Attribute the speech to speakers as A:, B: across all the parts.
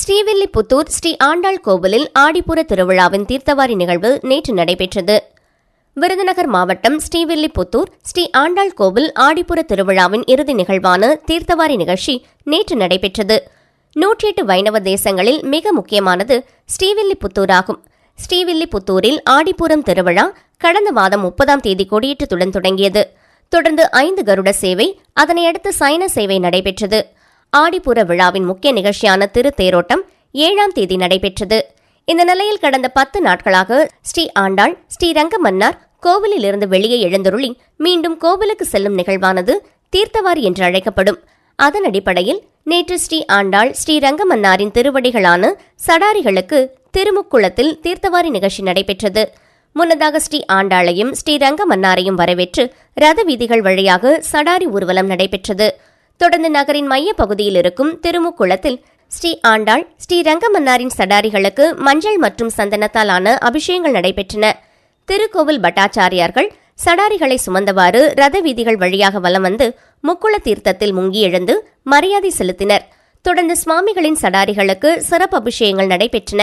A: ஸ்ரீவில்லிபுத்தூர் ஸ்ரீ ஆண்டாள் கோவிலில் ஆடிப்புற திருவிழாவின் தீர்த்தவாரி நிகழ்வு நேற்று நடைபெற்றது. விருதுநகர் மாவட்டம் ஸ்ரீவில்லிபுத்தூர் ஸ்ரீ ஆண்டாள் கோவில் ஆடிப்புற திருவிழாவின் இறுதி நிகழ்வான தீர்த்தவாரி நிகழ்ச்சி நேற்று நடைபெற்றது. நூற்றி எட்டு வைணவ தேசங்களில் மிக முக்கியமானது ஸ்ரீவில்லிபுத்தூர் ஆகும் ஸ்ரீவில்லிபுத்தூரில் ஆடிப்பூரம் திருவிழா கடந்த மாதம் முப்பதாம் தேதி கொடியேற்றத்துடன் தொடங்கியது. தொடர்ந்து ஐந்து கருட சேவை அதனையடுத்து சைன சேவை நடைபெற்றது. ஆடிப்புற விழாவின் முக்கிய நிகழ்ச்சியான திருத்தேரோட்டம் ஏழாம் தேதி நடைபெற்றது. இந்த நிலையில் கடந்த பத்து நாட்களாக ஸ்ரீ ஆண்டாள் ஸ்ரீ ரங்கமன்னார் கோவிலிலிருந்து வெளியே எழுந்தருளி மீண்டும் கோவிலுக்கு செல்லும் நிகழ்வானது தீர்த்தவாரி என்று அழைக்கப்படும். அதன் அடிப்படையில் நேற்று ஸ்ரீ ஆண்டாள் ஸ்ரீ ரங்கமன்னாரின் திருவடிகளான சடாரிகளுக்கு திருமுக்குளத்தில் தீர்த்தவாரி நிகழ்ச்சி நடைபெற்றது. முன்னதாக ஸ்ரீ ஆண்டாளையும் ஸ்ரீ ரங்கமன்னாரையும் வரவேற்று ரத வீதிகள் வழியாக சடாரி ஊர்வலம் நடைபெற்றது. தொடர்ந்து நகரின் மைய பகுதியில் இருக்கும் திருமுக்குளத்தில் ஸ்ரீ ஆண்டாள் ஸ்ரீ ரங்கமன்னாரின் சடாரிகளுக்கு மஞ்சள் மற்றும் சந்தனத்தால் ஆன அபிஷேகங்கள் நடைபெற்றன. திருக்கோவில் பட்டாச்சாரியார்கள் சடாரிகளை சுமந்தவாறு ரத வீதிகள் வழியாக வலம் வந்து முக்குள தீர்த்தத்தில் முங்கி எழுந்து மரியாதை செலுத்தினர். தொடர்ந்து சுவாமிகளின் சடாரிகளுக்கு சிறப்பு அபிஷேகங்கள் நடைபெற்றன.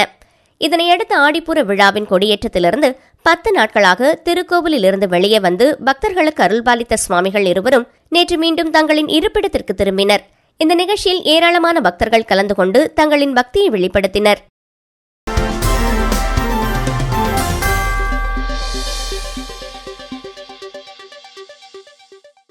A: இதனையடுத்து ஆடிப்புற விழாவின் கொடியேற்றத்திலிருந்து பத்து நாட்களாக திருக்கோவிலில் இருந்து வெளியே வந்து பக்தர்களுக்கு அருள்பாலித்த சுவாமிகள் இருவரும் நேற்று மீண்டும் தங்களின் இருப்பிடத்திற்கு திரும்பினர். இந்த நிகழ்ச்சியில் ஏராளமான பக்தர்கள் கலந்து கொண்டு தங்களின் பக்தியை வெளிப்படுத்தினர்.